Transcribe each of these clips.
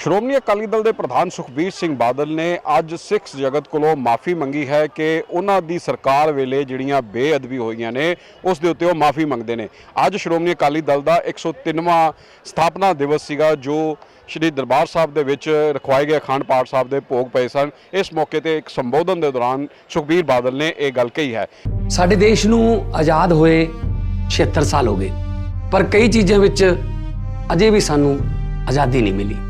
ਸ਼੍ਰੋਮਣੀ ਅਕਾਲੀ ਦਲ ਦੇ ਪ੍ਰਧਾਨ ਸੁਖਬੀਰ ਸਿੰਘ ਬਾਦਲ ਨੇ ਅੱਜ ਸਿੱਖ ਜਗਤ ਕੋਲੋਂ ਮਾਫੀ ਮੰਗੀ ਹੈ ਕਿ ਉਹਨਾਂ ਦੀ ਸਰਕਾਰ ਵੇਲੇ ਜਿਹੜੀਆਂ ਬੇਅਦਬੀ ਹੋਈਆਂ ਨੇ, ਉਸ ਦੇ ਉੱਤੇ ਉਹ ਮਾਫੀ ਮੰਗਦੇ ਨੇ। ਅੱਜ ਸ਼੍ਰੋਮਣੀ ਅਕਾਲੀ ਦਲ ਦਾ 103ਵਾਂ ਸਥਾਪਨਾ ਦਿਵਸ ਸੀਗਾ, ਜੋ ਸ਼੍ਰੀ ਦਰਬਾਰ ਸਾਹਿਬ ਦੇ ਵਿੱਚ ਰਖਵਾਏ ਗਏ ਅਖੰਡ ਪਾਠ ਸਾਹਿਬ ਦੇ ਭੋਗ ਪਏ ਸਨ। ਇਸ ਮੌਕੇ ਤੇ ਇੱਕ ਸੰਬੋਧਨ ਦੇ ਦੌਰਾਨ ਸੁਖਬੀਰ ਬਾਦਲ ਨੇ ਇਹ ਗੱਲ ਕਹੀ ਹੈ। ਸਾਡੇ ਦੇਸ਼ ਨੂੰ ਆਜ਼ਾਦ ਹੋਏ 76 ਸਾਲ ਹੋ ਗਏ, ਪਰ ਕਈ ਚੀਜ਼ਾਂ ਵਿੱਚ ਅਜੇ ਵੀ ਸਾਨੂੰ ਆਜ਼ਾਦੀ ਨਹੀਂ ਮਿਲੀ।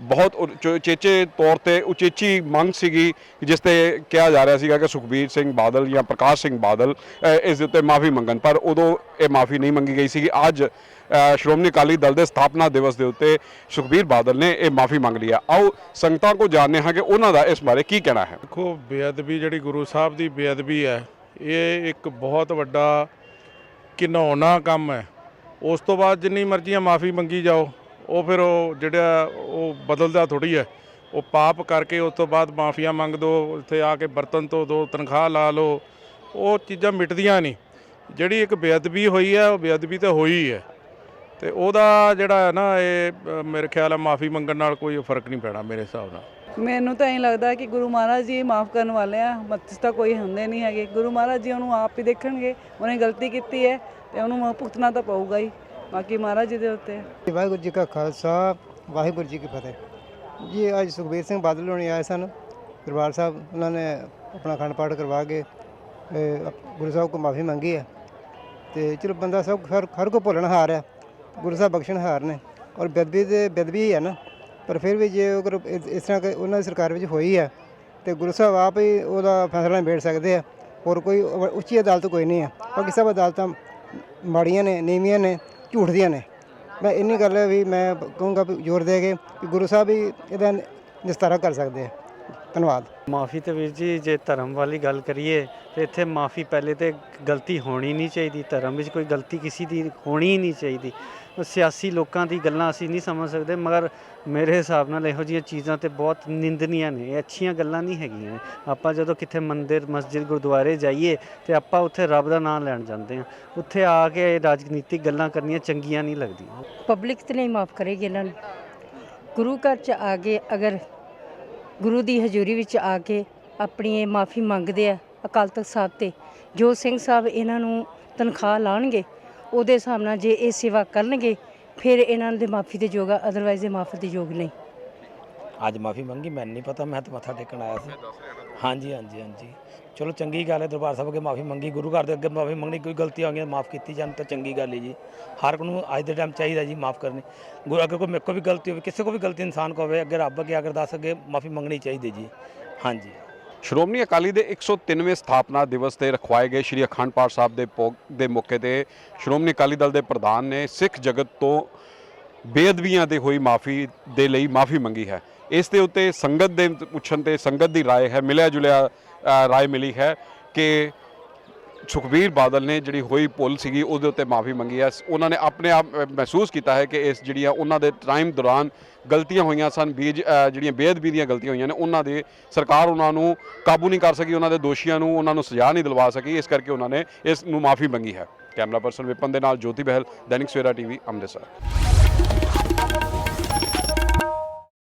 ਬਹੁਤ ਉਚ- ਉਚੇਚੇ ਤੌਰ ਤੇ ਉਚੇਚੀ ਮੰਗ ਸੀਗੀ, ਜਿਸ ਤੇ ਕਿਹਾ ਜਾ ਰਿਹਾ ਸੀਗਾ ਕਿ ਸੁਖਬੀਰ ਸਿੰਘ ਬਾਦਲ ਜਾਂ ਪ੍ਰਕਾਸ਼ ਸਿੰਘ ਬਾਦਲ ਇਸ ਦੇ ਉੱਤੇ ਮਾਫੀ ਮੰਗਣ। ਪਰ ਉਦੋਂ ਇਹ ਮਾਫੀ ਨਹੀਂ ਮੰਗੀ ਗਈ ਸੀਗੀ। ਅੱਜ ਸ਼੍ਰੋਮਣੀ ਅਕਾਲੀ ਦਲ ਦੇ ਸਥਾਪਨਾ ਦਿਵਸ ਦੇ ਉੱਤੇ ਸੁਖਬੀਰ ਬਾਦਲ ਨੇ ਇਹ ਮਾਫੀ ਮੰਗ ਲਈ ਆਓ, ਸੰਗਤਾਂ ਕੋ ਜਾਣਦੇ ਹਾਂ ਕਿ ਉਹਨਾਂ ਦਾ ਇਸ ਬਾਰੇ ਕੀ ਕਹਿਣਾ ਹੈ। ਦੇਖੋ, ਬੇਅਦਬੀ ਜਿਹੜੀ ਗੁਰੂ ਸਾਹਿਬ ਦੀ ਬੇਅਦਬੀ ਹੈ, ਇਹ ਇੱਕ ਬਹੁਤ ਵੱਡਾ ਘਿਨਾਉਣਾ ਕੰਮ ਹੈ। ਉਸ ਤੋਂ ਬਾਅਦ ਜਿੰਨੀ ਮਰਜ਼ੀਆਂ ਮਾਫੀ ਮੰਗੀ ਜਾਓ। ਉਹ ਫਿਰ ਉਹ ਜਿਹੜਾ ਉਹ ਬਦਲਦਾ ਥੋੜੀ ਹੈ। ਉਹ ਪਾਪ ਕਰਕੇ ਉਸ ਤੋਂ ਬਾਅਦ ਮਾਫੀਆਂ ਮੰਗ ਦੋ, ਉੱਥੇ ਆ ਕੇ ਬਰਤਨ ਤੋਂ ਦੋ, ਤਨਖਾਹ ਲਾ ਲਓ। ਉਹ ਚੀਜ਼ਾਂ ਮਿਟਦੀਆਂ ਨਹੀਂ। ਜਿਹੜੀ ਇੱਕ ਬੇਅਦਬੀ ਹੋਈ ਹੈ, ਉਹ ਬੇਅਦਬੀ ਤਾਂ ਹੋਈ ਹੈ ਤੇ ਉਹਦਾ ਜਿਹੜਾ ਹੈ ਨਾ, ਇਹ ਮੇਰੇ ਖਿਆਲ ਹੈ ਮਾਫੀ ਮੰਗਣ ਨਾਲ ਕੋਈ ਫ਼ਰਕ ਨਹੀਂ ਪੈਣਾ ਮੇਰੇ ਹਿਸਾਬ ਨਾਲ। ਮੈਨੂੰ ਤਾਂ ਇਹ ਲੱਗਦਾ ਕਿ ਗੁਰੂ ਮਹਾਰਾਜ ਜੀ ਮਾਫ ਕਰਨ ਵਾਲੇ ਆ। ਮਤਸ ਤਾਂ ਕੋਈ ਹੁੰਦੇ ਨਹੀਂ ਹੈਗੇ। ਗੁਰੂ ਮਹਾਰਾਜ ਜੀ ਉਹਨੂੰ ਆਪ ਹੀ ਦੇਖਣਗੇ। ਉਹਨੇ ਗਲਤੀ ਕੀਤੀ ਹੈ ਤੇ ਉਹਨੂੰ ਭੁਗਤਣਾ ਤਾਂ ਪਊਗਾ ਹੀ। ਬਾਕੀ ਮਹਾਰਾਜ ਜੀ ਦੇ ਉੱਤੇ। ਵਾਹਿਗੁਰੂ ਜੀ ਕਾ ਖਾਲਸਾ, ਵਾਹਿਗੁਰੂ ਜੀ ਕੀ ਫਤਿਹ। ਜੀ, ਅੱਜ ਸੁਖਬੀਰ ਸਿੰਘ ਬਾਦਲ ਹੋਣੀ ਆਏ ਸਨ। ਦਰਬਾਰ ਸਾਹਿਬ, ਉਹਨਾਂ ਨੇ ਆਪਣਾ ਖੰਡ ਪਾਠ ਕਰਵਾ ਕੇ ਗੁਰੂ ਸਾਹਿਬ ਕੋ ਮਾਫੀ ਮੰਗੀ ਹੈ ਤੇ ਚਲੋ ਬੰਦਾ ਸਭ ਹਰ ਹਰ ਕੋ ਭੁੱਲਣ ਹਾਰ ਆ। ਗੁਰੂ ਸਾਹਿਬ ਬਖਸ਼ਣ ਹਾਰ ਨੇ। ਔਰ ਬੇਦਬੀ ਤੇ ਬੇਦਬੀ ਹੀ ਹੈ ਨਾ। ਪਰ ਫਿਰ ਵੀ ਜੇ ਅਗਰ ਇਸ ਇਸ ਤਰ੍ਹਾਂ ਕਿ, ਉਹਨਾਂ ਦੀ ਸਰਕਾਰ ਵਿੱਚ ਹੋਈ ਹੈ ਤੇ ਗੁਰੂ ਸਾਹਿਬ ਆਪ ਹੀ ਉਹਦਾ ਫੈਸਲਾ ਨਿਬੇੜ ਸਕਦੇ ਆ। ਹੋਰ ਕੋਈ ਉੱਚੀ ਅਦਾਲਤ ਕੋਈ ਨਹੀਂ ਹੈ ਬਾਕੀ ਸਭ ਅਦਾਲਤਾਂ ਮਾੜੀਆਂ ਨੇ, ਨੀਵੀਆਂ ਨੇ। ਝੂਠ ਦੀਆਂ ਨੇ। ਮੈਂ ਇੰਨੀ ਗੱਲ ਹੈ ਵੀ ਮੈਂ ਕਹੂੰਗਾ ਵੀ ਜ਼ੋਰ ਦੇ ਕੇ ਕਿ ਗੁਰੂ ਸਾਹਿਬ ਵੀ ਇਹਦਾ ਨਿਸਤਾਰਾ ਕਰ ਸਕਦੇ ਆ। ਧੰਨਵਾਦ। ਮਾਫੀ ਤੇ ਵੀਰ ਜੀ ਜੇ ਧਰਮ ਵਾਲੀ ਗੱਲ ਕਰੀਏ ਤੇ ਇੱਥੇ ਮਾਫੀ ਪਹਿਲੇ ਤੇ ਗਲਤੀ ਹੋਣੀ ਨਹੀਂ ਚਾਹੀਦੀ। ਧਰਮ ਵਿੱਚ ਕੋਈ ਗਲਤੀ ਕਿਸੇ ਦੀ ਹੋਣੀ ਹੀ ਨਹੀਂ ਚਾਹੀਦੀ। ਉਹ ਸਿਆਸੀ ਲੋਕਾਂ ਦੀ ਗੱਲਾਂ ਅਸੀਂ ਨਹੀਂ ਸਮਝ ਸਕਦੇ ਮਗਰ ਮੇਰੇ ਹਿਸਾਬ ਨਾਲ ਇਹੋ ਜਿਹੀਆਂ ਚੀਜ਼ਾਂ ਤੇ ਬਹੁਤ ਨਿੰਦਨੀਆਂ ਨੇ। ਇਹ ਅੱਛੀਆਂ ਗੱਲਾਂ ਨਹੀਂ ਹੈਗੀਆਂ। ਆਪਾਂ ਜਦੋਂ ਕਿਤੇ ਮੰਦਿਰ ਮਸਜਿਦ ਗੁਰਦੁਆਰੇ ਜਾਈਏ ਤੇ ਆਪਾਂ ਉੱਥੇ ਰੱਬ ਦਾ ਨਾਮ ਲੈਣ ਜਾਂਦੇ ਹਾਂ। ਉੱਥੇ ਆ ਕੇ ਇਹ ਰਾਜਨੀਤਿਕ ਗੱਲਾਂ ਕਰਨੀਆਂ ਚੰਗੀਆਂ ਨਹੀਂ ਲੱਗਦੀਆਂ। ਪਬਲਿਕ ਤੇ ਨਹੀਂ ਮਾਫ ਕਰੇਗੀ ਇਹਨਾਂ ਨੂੰ। ਗੁਰੂ ਘਰ ਚ ਆ ਕੇ ਅਗਰ ਗੁਰੂ ਦੀ ਹਜ਼ੂਰੀ ਵਿੱਚ ਆ ਕੇ ਆਪਣੀ ਇਹ ਮਾਫੀ ਮੰਗਦੇ ਆ ਅਕਾਲ ਤਖਤ ਸਾਹਿਬ ਤੇ। ਜੋ ਸਿੰਘ ਸਾਹਿਬ ਇਹਨਾਂ ਨੂੰ ਤਨਖਾਹ ਲਾਣਗੇ, ਉਹਦੇ ਹਿਸਾਬ ਨਾਲ ਜੇ ਇਹ ਸੇਵਾ ਕਰਨਗੇ, ਫਿਰ ਇਹਨਾਂ ਦੇ ਮਾਫੀ ਦੇ ਯੋਗ ਆ ਅਦਰਵਾਈਜ਼ ਇਹ ਮਾਫੀ ਦੇ ਯੋਗ ਨਹੀਂ। ਅੱਜ ਮਾਫੀ ਮੰਗੀ, ਮੈਨੂੰ ਨਹੀਂ ਪਤਾ, ਮੈਂ ਤਾਂ ਮੱਥਾ ਟੇਕਣ ਆਇਆ ਸੀ। ਹਾਂਜੀ ਹਾਂਜੀ ਹਾਂਜੀ। ਚਲੋ ਚੰਗੀ ਗੱਲ ਹੈ, ਦਰਬਾਰ ਸਾਹਿਬ ਅੱਗੇ ਮਾਫੀ ਮੰਗੀ, ਗੁਰੂ ਘਰ ਦੇ ਅੱਗੇ ਮਾਫੀ ਮੰਗਣੀ, ਕੋਈ ਗਲਤੀ ਆ ਗਈ ਮਾਫ ਕੀਤੀ ਜਾਣ ਤਾਂ ਚੰਗੀ ਗੱਲ ਹੈ ਜੀ। ਹਰ ਇੱਕ ਨੂੰ ਅੱਜ ਦੇ ਟਾਈਮ ਚਾਹੀਦਾ ਜੀ ਮਾਫ ਕਰਨੀ। ਗੁਰੂ ਅੱਗੇ ਕੋਈ ਮੇਰੇ ਕੋਲ ਵੀ ਗਲਤੀ ਹੋਵੇ, ਕਿਸੇ ਕੋ ਵੀ ਗਲਤੀ ਇਨਸਾਨ ਕੋ ਹੋਵੇ ਅੱਗੇ ਰੱਬ ਅੱਗੇ, ਅਗਰ ਦੱਸ ਅੱਗੇ ਮਾਫੀ ਮੰਗਣੀ ਚਾਹੀਦੀ ਜੀ। ਹਾਂਜੀ। ਸ਼੍ਰੋਮਣੀ ਅਕਾਲੀ ਦੇ 103ਵੇਂ ਸਥਾਪਨਾ ਦਿਵਸ ਤੇ ਰਖਵਾਏ ਗਏ ਸ੍ਰੀ ਅਖੰਡ ਪਾਠ ਸਾਹਿਬ ਦੇ ਭੋਗ ਦੇ ਮੌਕੇ ਤੇ ਸ਼੍ਰੋਮਣੀ ਅਕਾਲੀ ਦਲ ਦੇ ਪ੍ਰਧਾਨ ਨੇ ਸਿੱਖ ਜਗਤ ਤੋਂ ਬੇਅਦਬੀਆਂ ਤੇ ਹੋਈ ਮਾਫੀ ਦੇ ਲਈ ਮਾਫੀ ਮੰਗੀ ਹੈ। ਇਸ ਦੇ ਉੱਤੇ ਸੰਗਤ ਦੇ ਪੁੱਛਣ ਤੇ ਸੰਗਤ ਦੀ رائے ਹੈ ਮਿਲਿਆ ਜੁਲਿਆ ਅ, ਰਾਏ ਮਿਲੀ ਹੈ ਕਿ ਸੁਖਬੀਰ ਬਾਦਲ ਨੇ ਜਿਹੜੀ ਹੋਈ ਭੁੱਲ ਸੀਗੀ ਉਹਦੇ ਉੱਤੇ ਮਾਫੀ ਮੰਗੀ ਹੈ ਉਹਨਾਂ ਨੇ ਆਪਣੇ ਆਪ ਅ, ਮਹਿਸੂਸ ਕੀਤਾ ਹੈ ਕਿ ਇਸ ਜਿਹੜੀਆਂ ਉਹਨਾਂ ਦੇ ਟਾਈਮ ਦੌਰਾਨ ਗਲਤੀਆਂ ਹੋਈਆਂ ਸਨ ਬੀਜ ਅ, ਜਿਹੜੀਆਂ ਬੇਅਦਬੀ ਦੀਆਂ ਗਲਤੀਆਂ ਹੋਈਆਂ ਨੇ ਉਹਨਾਂ ਦੇ ਸਰਕਾਰ ਉਹਨਾਂ ਨੂੰ ਕਾਬੂ ਨਹੀਂ ਕਰ ਸਕੀ ਉਹਨਾਂ ਦੇ ਦੋਸ਼ੀਆਂ ਨੂੰ ਉਹਨਾਂ ਨੂੰ ਸਜ਼ਾ ਨਹੀਂ ਦਿਲਵਾ ਸਕੀ ਇਸ ਕਰਕੇ ਉਹਨਾਂ ਨੇ ਇਸ ਨੂੰ ਮਾਫੀ ਮੰਗੀ ਹੈ ਕੈਮਰਾ ਪਰਸਨ ਵਿਪਨ ਦੇ ਨਾਲ ਜੋਤੀ ਬਹਿਲ ਦੈਨਿਕ ਸਵੇਰਾ ਟੀਵੀ ਅੰਮ੍ਰਿਤਸਰ